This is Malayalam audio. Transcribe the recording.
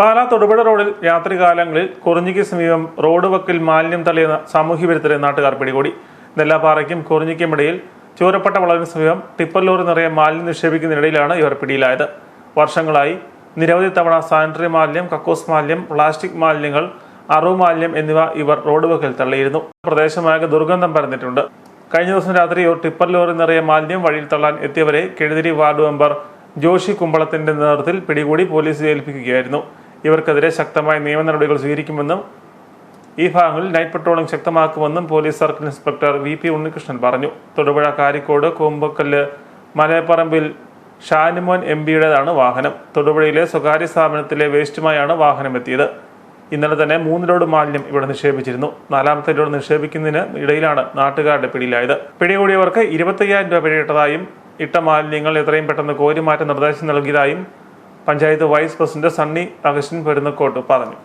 പാലാ തൊടുപുഴ റോഡിൽ രാത്രികാലങ്ങളിൽ കുറിഞ്ഞിക്ക് സമീപം റോഡ് വക്കിൽ മാലിന്യം തള്ളിയെന്ന സാമൂഹ്യ വിരുദ്ധരെ നാട്ടുകാർ പിടികൂടി. നെല്ലാപ്പാറയ്ക്കും കുറിഞ്ഞിക്കും ഇടയിൽ ചൂരപ്പട്ട വളവിന് സമീപം ടിപ്പർ ലോറി നിറയെ മാലിന്യം നിക്ഷേപിക്കുന്നതിനിടയിലാണ് ഇവർ പിടിയിലായത്. വർഷങ്ങളായി നിരവധി തവണ സാനിറ്ററി മാലിന്യം കക്കോസ് മാലിന്യം പ്ലാസ്റ്റിക് മാലിന്യങ്ങൾ അറു മാലിന്യം എന്നിവ ഇവർ റോഡ് വക്കിൽ തള്ളിയിരുന്നു. പ്രദേശമാകെ ദുർഗന്ധം പരന്നിട്ടുണ്ട്. കഴിഞ്ഞ ദിവസം രാത്രി ഒരു ടിപ്പർ ലോറി നിറയെ മാലിന്യം വഴിയിൽ തള്ളാൻ എത്തിയവരെ കെഴുതിരി വാർഡ് മെമ്പർ ജോഷി കുമ്പളത്തിന്റെ നേതൃത്വത്തിൽ പിടികൂടി പോലീസ് ഏൽപ്പിക്കുകയായിരുന്നു. ഇവർക്കെതിരെ ശക്തമായ നിയമ നടപടികൾ സ്വീകരിക്കുമെന്നും ഈ ഭാഗങ്ങളിൽ night patrolling ശക്തമാക്കുമെന്നും police circle inspector V P Unnikrishnan പറഞ്ഞു. തൊടുപുഴ കാരിക്കോട് കോമ്പക്കല്ല് മലയപ്പറമ്പിൽ ഷാനിമോൻ എം പിയുടേതാണ് വാഹനം. തൊടുപുഴയിലെ സ്വകാര്യ സ്ഥാപനത്തിലെ വേസ്റ്റുമായാണ് വാഹനം എത്തിയത്. ഇന്നലെ തന്നെ മൂന്ന് ലോഡ് മാലിന്യം ഇവിടെ നിക്ഷേപിച്ചിരുന്നു. നാലാമത്തെ ലോഡ് നിക്ഷേപിക്കുന്നതിന് ഇടയിലാണ് നാട്ടുകാരുടെ പിടിയിലായത്. പിടികൂടിയവർക്ക് ഇരുപത്തയ്യായിരം രൂപ പിഴയിട്ടതായും ഇട്ട മാലിന്യങ്ങൾ എത്രയും പെട്ടെന്ന് കോരിമാറ്റ നിർദ്ദേശം നൽകിയതായും പഞ്ചായത്ത് വൈസ് പ്രസിഡന്റ് സണ്ണി അഗസ്റ്റിൻ പെരുന്നക്കോട്ട് പറഞ്ഞു.